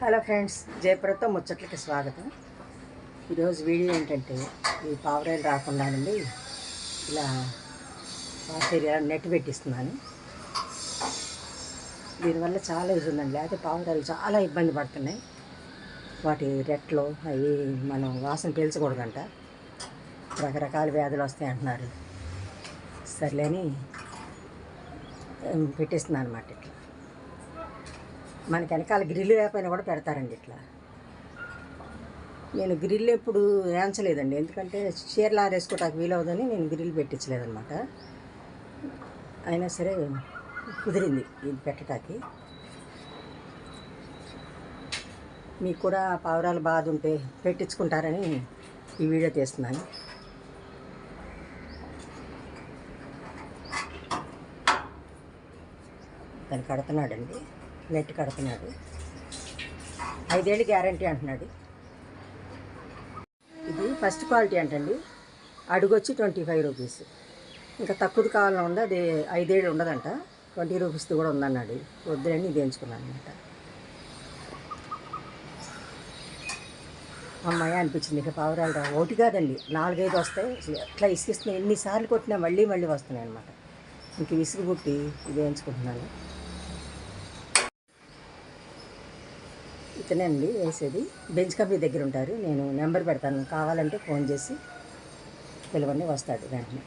Hello friends జయప్రదతో ముచ్చట్లకి స్వాగతం. ఈరోజు video ఏంటంటే ఈ పావురాలు రాకుండానండి ఇలా వాటి నెట్ పెట్టిస్తున్నాను. దీనివల్ల చాలా యూజ్ ఉందండి. అయితే పావురాలు చాలా ఇబ్బంది పడుతున్నాయి. వాటి రెట్లు అవి మనం వాసన పీల్చకూడదంట. రకరకాల వ్యాధులు వస్తాయి అంటున్నారు. సర్లేని పెట్టిస్తున్నాను పెట్టేస్తున్నాను అనమాట ఇట్లా. మనకి వెనకాల గ్రిల్ వేపైన కూడా పెడతారండి ఇట్లా. నేను గ్రిల్ ఎప్పుడు వేయించలేదండి. ఎందుకంటే చీరలు ఆరేసుకోవటానికి వీలవుదని నేను గ్రిల్ పెట్టించలేదన్నమాట. అయినా సరే కుదిరింది ఇది పెట్టడానికి మీకు కూడా పావురాలు బాధ ఉంటే పెట్టించుకుంటారని ఈ వీడియో తీస్తున్నాను. దాన్ని కడుతున్నాడండి. నెట్ కడుతున్నాడు. ఐదేళ్ళు గ్యారంటీ అంటున్నాడు. ఇది ఫస్ట్ క్వాలిటీ అంటండి. అడుగు వచ్చి ట్వంటీ ఫైవ్ రూపీస్. ఇంకా తక్కువది కావాలని ఉంది? అది ఐదేళ్ళు ఉండదంట. ట్వంటీ రూపీస్ది కూడా ఉందన్నాడు. వద్దులని ఇది ఎంచుకున్నాను అనమాట అమ్మాయి అనిపించింది ఇక పావురాలు రా ఒకటి కాదండి నాలుగైదు వస్తాయి. అట్లా ఇసుకిస్తున్నాయి? ఎన్నిసార్లు కొట్టినా మళ్ళీ మళ్ళీ వస్తున్నాయి అనమాట ఇంక విసుగు పుట్టి ఇది ఎంచుకుంటున్నాను. ఇతనే అండి వేసేది. బెంచ్ కంపెనీ దగ్గర ఉంటారు. నేను నెంబర్ పెడతాను. కావాలంటే ఫోన్ చేసి పిలవండి వస్తాడు వెంటనే.